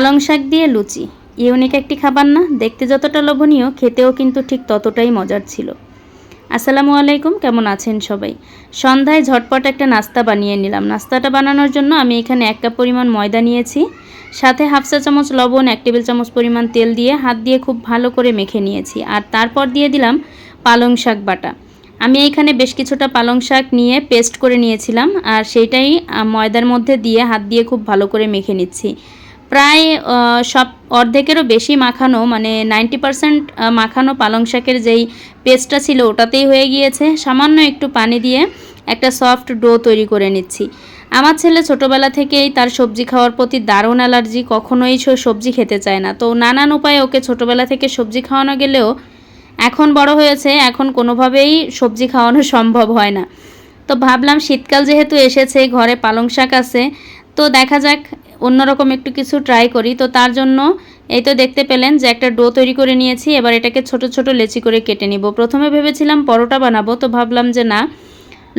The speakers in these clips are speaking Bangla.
পালং শাক দিয়ে লুচি। ইউনিক একটি খাবার না, দেখতে যতটা লোভনীয়, খেতেও কিন্তু ঠিক ততটাই মজার ছিল। আসসালামু আলাইকুম, কেমন আছেন সবাই? সন্ধ্যায় ঝটপট একটা নাস্তা বানিয়ে নিলাম। নাস্তাটা বানানোর জন্য আমি এখানে এক কাপ পরিমাণ ময়দা নিয়েছি, সাথে হাফ চা চামচ লবণ, এক টেবিল চামচ পরিমাণ তেল দিয়ে হাত দিয়ে খুব ভালো করে মেখে নিয়েছি। আর তারপর দিয়ে দিলাম পালং শাক বাটা। আমি এইখানে বেশ কিছুটা পালং শাক নিয়ে পেস্ট করে নিয়েছিলাম, আর সেইটাই ময়দার মধ্যে দিয়ে হাত দিয়ে খুব ভালো করে মেখে নিচ্ছি। প্রায় সব অর্ধেকেরও বেশি মাখানো মানে নাইনটি পারসেন্ট মাখানো পালং শাকের যেই পেস্টটা ছিল ওটাতেই হয়ে গিয়েছে। সামান্য একটু পানি দিয়ে একটা সফট ডো তৈরি করে নিচ্ছি। আমার ছেলে ছোটোবেলা থেকেই তার সবজি খাওয়ার প্রতি দারুণ অ্যালার্জি, কখনোই সবজি খেতে চায় না। তো নানান উপায়ে ওকে ছোটোবেলা থেকে সবজি খাওয়ানো গেলেও এখন বড় হয়েছে, এখন কোনোভাবেই সবজি খাওয়ানো সম্ভব হয় না। তো ভাবলাম শীতকাল যেহেতু এসেছে, ঘরে পালং শাক আছে, তো দেখা যাক অন্যরকম একটু কিছু ট্রাই করি। তো তার জন্য এই তো দেখতে পেলেন যে একটা ডো তৈরি করে নিয়েছি, এবার এটাকে ছোট ছোট লেচি করে কেটে নিব। প্রথমে ভেবেছিলাম পরোটা বানাবো, তো ভাবলাম যে না,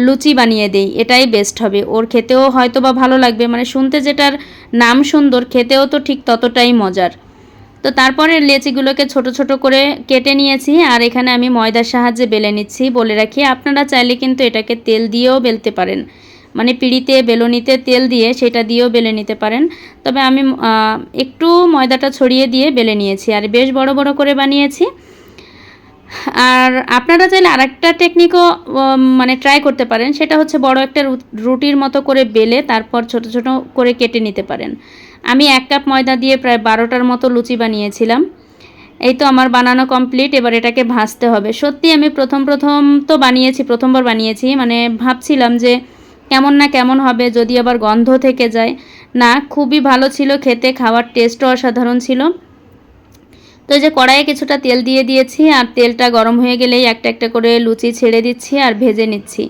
লুচি বানিয়ে দেই, এটাই বেস্ট হবে। ওর খেতেও হয়তো বা ভালো লাগবে মানে শুনতে যেটার নাম সুন্দর, খেতেও তো ঠিক ততটাই মজার। তো তারপরে লেচিগুলোকে ছোট ছোট করে কেটে নিয়েছি, আর এখানে আমি ময়দার সাহায্যে বেলে নিচ্ছি। বলে রাখি, আপনারা চাইলে কিন্তু এটাকে তেল দিয়েও বেলতে পারেন। মানে পিড়িতে, বেলনিতে তেল দিয়ে সেটা দিয়েও বেলে নিতে পারেন। তবে আমি একটু ময়দাটা ছড়িয়ে দিয়ে বেলে নিয়েছি আর বেশ বড় বড় করে বানিয়েছি। আর আপনারা চাইলে আরেকটা টেকনিকও মানে ট্রাই করতে পারেন। সেটা হচ্ছে বড় একটা রুটির মতো করে বেলে তারপর ছোট ছোট করে কেটে নিতে পারেন। আমি এক কাপ ময়দা দিয়ে প্রায় বারোটার মতো লুচি বানিয়েছিলাম। এই তো আমার বানানো কমপ্লিট এবার এটাকে ভাজতে হবে। সত্যি আমি প্রথম প্রথম তো বানিয়েছি, প্রথমবার বানিয়েছি। মানে ভাবছিলাম যে কেমন না কেমন হবে যদি আবার গন্ধ থেকে যায়। না, খুবই ভালো ছিল খেতে, খাওয়ার টেস্টও অসাধারণ ছিল। তো এই যে কড়াইয়ে কিছুটা তেল দিয়ে দিয়েছি আর তেলটা গরম হয়ে গেলেই একটা একটা করে লুচি ছেড়ে দিচ্ছি আর ভেজে নিচ্ছি।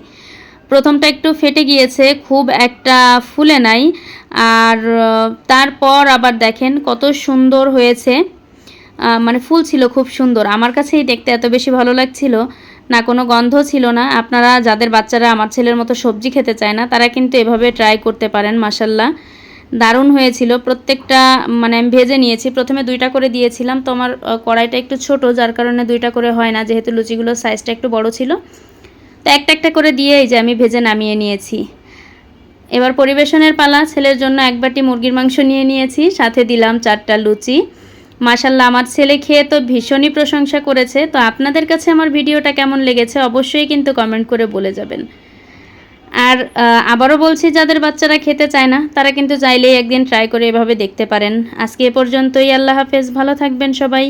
প্রথমটা একটু ফেটে গিয়েছে, খুব একটা ফুলে নাই। আর তারপর আবার দেখেন কত সুন্দর হয়েছে। মানে ফুল ছিল খুব সুন্দর। আমার কাছেই দেখতে এত বেশি ভালো লাগছিল। না, কোনো গন্ধ ছিল না। আপনারা যাদের বাচ্চারা আমার ছেলের মতো সবজি খেতে চায় না, তারা কিন্তু এভাবে ট্রাই করতে পারেন মাসাল্লাহ দারুণ হয়েছিল। প্রত্যেকটা মানে আমি ভেজে নিয়েছি। প্রথমে দুইটা করে দিয়েছিলাম। তো আমার কড়াইটা একটু ছোট, যার কারণে দুইটা করে হয় না, যেহেতু লুচিগুলোর সাইজটা একটু বড় ছিল। তো একটা একটা করে দিয়ে এই যে আমি ভেজে নামিয়ে নিয়েছি। এবার পরিবেশনের পালা। ছেলের জন্য এক বাটি মুরগির মাংস নিয়ে নিয়েছি। সাথে দিলাম চারটা লুচি। মাশাল্লাহ আমার ছেলে খেয়ে তো ভীষণই প্রশংসা করেছে। তো আপনাদের কাছে আমার ভিডিওটা কেমন লেগেছে অবশ্যই কিন্তু কমেন্ট করে বলে যাবেন। আর আবারও বলছি, যাদের বাচ্চারা খেতে চায় না, তারা কিন্তু চাইলেই একদিন ট্রাই করে এভাবে দেখতে পারেন। আজকে এ পর্যন্তই, আল্লাহ হাফেজ, ভালো থাকবেন সবাই।